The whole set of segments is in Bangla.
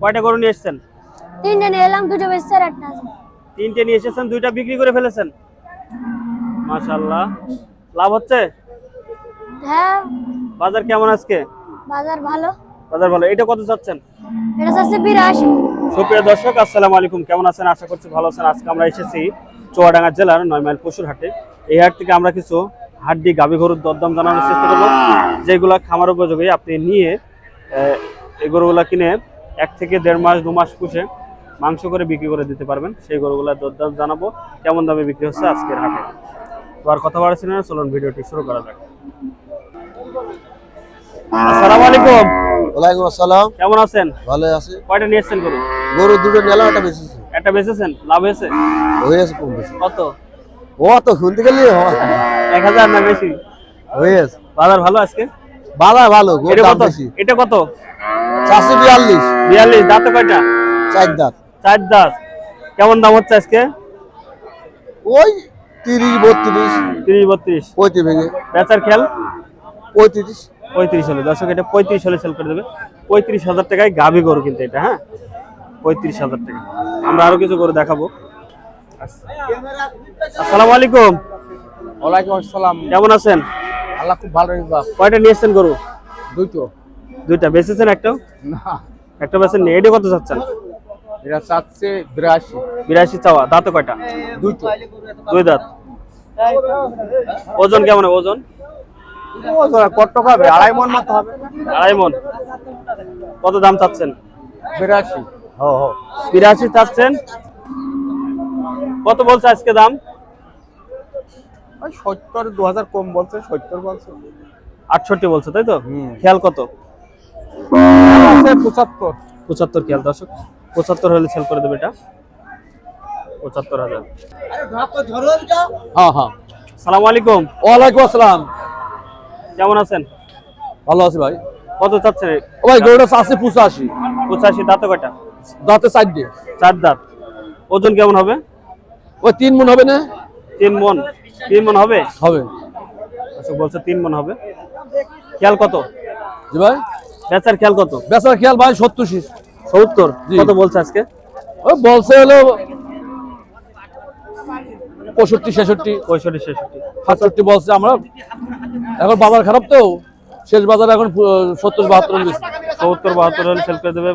কয়টা গরু নিয়ে এসেছেন? তিনটে নিয়ে এলাম দুটো বেচছে আর একটা আছে। তিনটে নিয়ে এসেছেন দুইটা বিক্রি করে ফেলেছেন? মাশাল্লাহ লাভ হচ্ছে? হ্যাঁ। বাজার কেমন আজকে? বাজার ভালো। বাজার ভালো। এটা কত চাচ্ছেন? এটা চাচ্ছে বিরাশি। সুপ্রিয় দর্শক আসসালামু আলাইকুম। কেমন আছেন? আশা করছি ভালো আছেন। আজকে আমরা এসেছি চুয়াডাঙ্গা জেলার নয় মাইল পশুর হাটে এই হাট থেকে আমরা কিছু হাড্ডি গাভী গরুর দরদাম জানানোর চেষ্টা করব যেগুলো খামার উপযোগী আপনি নিয়ে এই গরুগুলা কিনে এক থেকে দেড় মাস দু মাস পুষে মাংস করে বিক্রি করে দিতে পারবেন। সেই গরুগুলার দরদাম জানাব কেমন দামে বিক্রি হচ্ছে আজকের হাটে। তো আর কথা বাড়াচ্ছি না চলুন ভিডিওটি শুরু করা যাক। আসসালামু আলাইকুম। ওয়ালাইকুম আসসালাম। কেমন আছেন? ভালো আছে। কয়টা নিয়ে এসছেন গরু? গরু দুটো একটা বেশি একটা বেচেছেন? লাভ হয়েছে? হয়ে আছে কম বেশি। কত? ও তো শুনতে গেলে এক হাজার না বেশি? বাজার ভালো আজকে? বালা ভালো গরু এটা কত? এটা কত? চারশো বিয়াল্লিশ। বিয়াল্লিশ দাঁত কয়টা? চার দাঁত। চার দাঁত। কেমন দাম হচ্ছে আজকে? ওই তিরিশ বত্রিশ। তিরিশ বত্রিশ। পঁয়ত্রিশ ভেঙে বেচার খেয়াল? পঁয়ত্রিশ। পঁয়ত্রিশ হলে। দর্শক এটা পঁয়ত্রিশ হলে সেল করে দেবে। পঁয়ত্রিশ হাজার টাকায় গাভী গরু কিন্তু এটা হ্যাঁ? পঁয়ত্রিশ হাজার টাকা। আমরা আরও কিছু গরু দেখাবো। আসসালামু আলাইকুম। ওয়ালাইকুম আসসালাম। কেমন আছেন? আল্লাহ খুব ভালো কয়টা নিয়ে এসছেন গরু? দুটো দুইটা বেচেছেন একটাও? না। একটা বেচেন নি এটা কত চাচ্ছেন? এটা চাচ্ছে বিরাশি। বিরাশি চাওয়া। দাঁত কয়টা? দুটো দুই দাঁত। ওজন কেমন হবে? ওজন? কত টাকা হবে? আড়াই মন মতো হবে। আড়াই মন। কত দাম চাচ্ছেন? বিরাশি। হো হো। বিরাশি চাচ্ছেন। কত বলছে আজকে দাম? ওই সত্তর দু হাজার কম বলছে সত্তর বলছে। আটষট্টি বলছে তাই তো? হুম। খেয়াল কত? পঁচাত্তর। পঁচাত্তর খেয়াল দর্শক। পঁচাত্তর হলে সেল করে দেবে এটা। পঁচাত্তর হাজার। হ্যাঁ হ্যাঁ। সালাম আলাইকুম। ওয়ালাইকুম আসসালাম। কেমন আছেন? ভালো আছি ভাই। কত চাচ্ছেন? ও ভাই গরুটা চারশো পঁচাশি। পঁচাশি দাঁতে কয়টা? দাঁতে চার দিয়ে। চার দাঁত। ওজন কেমন হবে? ওই তিন মন হবে না? তিন মন। তিন মন হবে? হবে। দর্শক বলছে তিন মন হবে। খেয়াল কত? জি ভাই। বেচার খেয়াল কত? বেচার খেয়াল ভাই সত্তর সত্তর? কত বলছে আজকে? ওই বলছে হলো পঁয়ষট্টি ছেষট্টি। পঁয়ষট্টি ছেষট্টি। সাতষট্টি বলছে আমরা। এখন বাজার খারাপ তো। শেষ বাজার এখন সত্তর বাহাত্তর সত্তর বাহাত্তর হলে সেল করে দেবে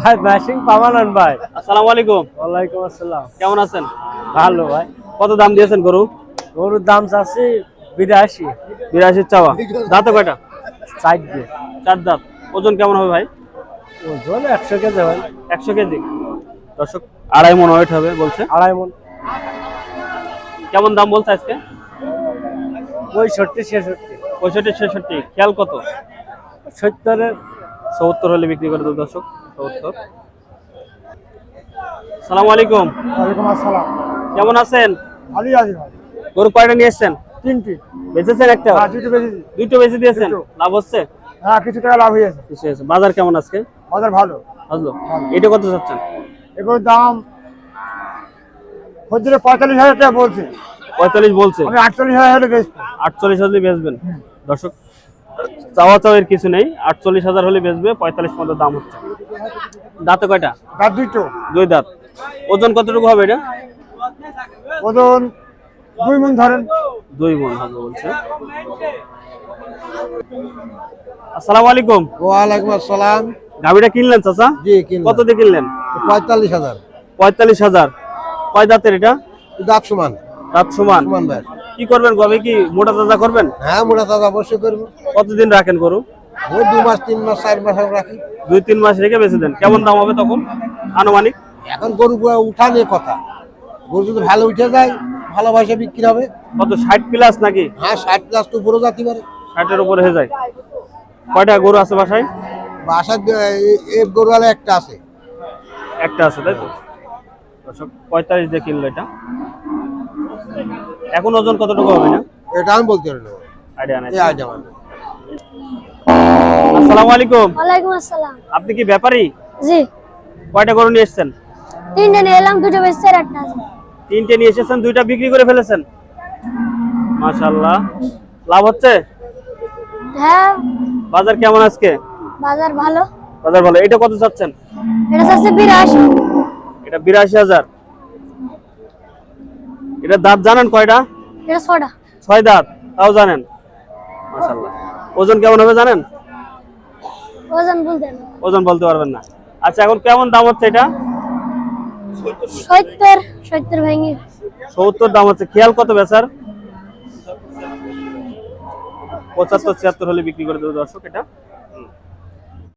ভাই ম্যাশিং পামানান ভাই। আসসালামু আলাইকুম। ওয়ালাইকুম আসসালাম। কেমন আছেন? ভালো ভাই। কত দাম দিয়েছেন গরু? গরুর দাম চাচ্ছি বিরাশি। বিরাশি চাওয়া। দাঁতে কয়টা? চার দিয়ে চার দাঁত। ওজন কেমন হবে ভাই? ওজন একশো কেজি ভাই একশো কেজি। দর্শক আড়াই মন ওয়েট হবে বলছে। আড়াই মন। কেমন দাম বলছে আজকে? পঁয়ষট্টি ছেষট্টি। পঁয়ষট্টি ছেষট্টি। খেয়াল কত? সত্তরের। সত্তর হলে বিক্রি করে দেবো দর্শক সত্তর সালাম আলাইকুম। ওয়ালাইকুম আসসালাম। কেমন আছেন? ভালোই আছি ভাই। গরু কয়টা নিয়ে এসছেন তিনটি। বেচেছেন একটা? হ্যাঁ দুটো বেশি দুটো বেচে দিয়েছেন? লাভ হচ্ছে? হ্যাঁ কিছু টাকা লাভ হয়েছে। কিছু হয়েছে। বাজার কেমন আজকে? বাজার ভালো। বুঝলো এটা কত চাচ্ছেন এগুলোর দাম খদ্দের পঁয়তাল্লিশ হাজার টাকা বলছে। পঁয়তাল্লিশ বলছে? আমি আটচল্লিশ হাজার বেচবো। আটচল্লিশ হাজার বেচবেন? দর্শক চাওয়া চাওয়ের কিছু নেই। আটচল্লিশ হাজার হলে বেচবে পঁয়তাল্লিশ মতো দাম হচ্ছে। দাঁতে কয়টা? তার দুটো দুই দাঁত। ওজন কতটুকু হবে এটা? ওজন দুই মন ধরেন। দুই মন হবে বলছে। আসসালামু আলাইকুম। ওয়ালাইকুম আসসালাম। গাড়িটা কিনলেন চাচা? জি কিনলাম। কত দিয়ে কিনলেন? পঁয়তাল্লিশ হাজার। পঁয়তাল্লিশ হাজার। কয় দাঁতের এটা? দাঁত সমান। দাঁত সমান। সমান ভাই। কি করবেন গবে কি মোটা তাজা করবেন? হ্যাঁ মোটা দাদা অবশ্যই করব। কতদিন রাখেন গরু? ওই দু মাস তিন মাস চার মাস রাখি। দুই তিন মাস রেখে বেঁচে দেন। কেমন দাম হবে তখন? আনুমানিক? এখন গরু উঠা নিয়ে কথা। গরু যদি ভালো উঠে যায় ভালো পয়সা বিক্রি হবে। কত ষাট প্লাস নাকি? হ্যাঁ ষাট প্লাস তো উপরও যাতে পারে ষাটের উপরে হয়ে যায়। কয়টা গরু আছে বাসায়? গরুওয়ালা একটা আছে। একটা আছে তাই তো? পঁয়তাল্লিশ দিয়ে কিনলো এটা। এখন ওজন কতটুকু হবে না এটা আমি বলতে পারি না। আইডিয়া নাই। আইডিয়া আসসালামু আলাইকুম। ওয়ালাইকুম আসসালাম। আপনি কি ব্যাপারী? জি। কয়টা গরু নিয়ে এসেছেন? তিনটে নিয়ে এলাম দুটো বেচছে আর একটা আছে। তিনটে নিয়ে এসেছেন দুইটা বিক্রি করে ফেলেছেন। মাশাল্লাহ লাভ হচ্ছে? হ্যাঁ। বাজার কেমন আজকে? বাজার ভালো। বাজার ভালো। এটা কত চাচ্ছেন? এটা চাচ্ছে বিরাশি। এটা বিরাশি হাজার। এটা দাঁত জানেন কয়টা? এটা ছটা ছয় দাঁত তাও জানেন? মাশাল্লাহ ওজন কেমন হবে জানেন? ওজন বলতে ওজন বলতে পারবেন না। আচ্ছা এখন কেমন দাম হচ্ছে এটা? সত্তর সত্তর ভেঙে। সত্তর দাম হচ্ছে। খেয়াল কত বেচার? পঁচাত্তর, ছিয়াত্তর হলে বিক্রি করে দেবো দর্শক এটা।